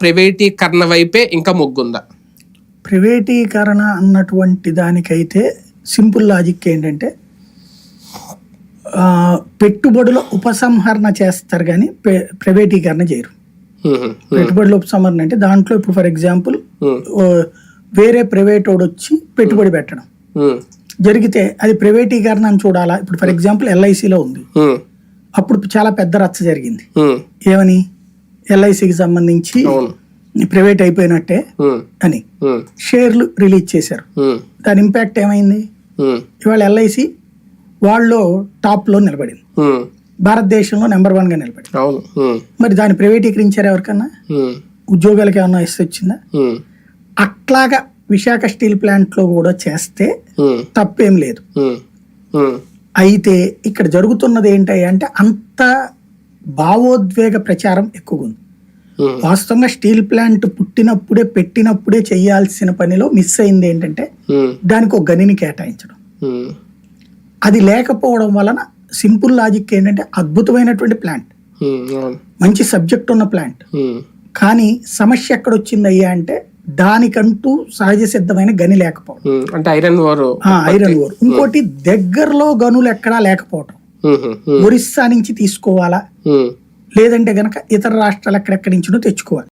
ప్రైవేటీకరణ వైపే ఇంకా మొగ్గుందా? ప్రైవేటీకరణ అన్నటువంటి దానికైతే సింపుల్ లాజిక్ ఏంటంటే పెట్టుబడుల ఉపసంహరణ చేస్తారు కానీ ప్ర- ప్రైవేటీకరణ చేయరు. పెట్టుబడుల ఉపసంహరణ అంటే దాంట్లో ఇప్పుడు ఫర్ ఎగ్జాంపుల్ వేరే ప్రైవేట్ వాడు వచ్చి పెట్టుబడి పెట్టడం. జరిగితే అది ప్రైవేటీకరణ అని చూడాలా? ఇప్పుడు ఫర్ ఎగ్జాంపుల్ ఎల్ఐసిలో ఉంది. అప్పుడు చాలా పెద్ద రచ్చ జరిగింది. ఏమని? ఎల్ఐసికి సంబంధించి ప్రైవేట్ అయిపోయినట్టే అని షేర్లు రిలీజ్ చేశారు. దాని ఇంపాక్ట్ ఏమైంది? ఇవాళ ఎల్ఐసి వాళ్ళు టాప్లో నిలబడింది. హ్మ్, భారతదేశంలో నెంబర్ వన్గా నిలబడింది. అవును. హ్మ్, మరి దాన్ని ప్రైవేటీకరించారు ఎవరికన్నా? ఉద్యోగాలకు ఏమన్నా ఇస్తే వచ్చిందా? అట్లాగా విశాఖ స్టీల్ ప్లాంట్లో కూడా చేస్తే తప్పేం లేదు. అయితే ఇక్కడ జరుగుతున్నది ఏంటి అంటే అంత భావోద్వేగ ప్రచారం ఎక్కువ ఉంది హ్మ్, వాస్తవంగా స్టీల్ ప్లాంట్ పుట్టినప్పుడే పెట్టినప్పుడే చేయాల్సిన పనిలో మిస్ అయింది ఏంటంటే హ్మ్, దానికి ఒక గనిని కేటాయించడం. హ్మ్, అది లేకపోవడం వలన సింపుల్ లాజిక్ ఏంటంటే అద్భుతమైనటువంటి ప్లాంట్. మంచి సబ్జెక్ట్ ఉన్న ప్లాంట్. కానీ సమస్య ఎక్కడ వచ్చింది అయ్యా అంటే దానికంటూ సహజ సిద్ధమైన గని లేకపోవడం. అంటే ఐరన్ ఓర్ ఐరన్ ఓర్ ఇంకోటి దగ్గరలో గనులు ఎక్కడా హ్మ్, ఒరిస్సా నుంచి తీసుకోవాలా? లేదంటే గనక ఇతర రాష్ట్రాలు ఎక్కడెక్కడి నుంచినో తెచ్చుకోవాలి.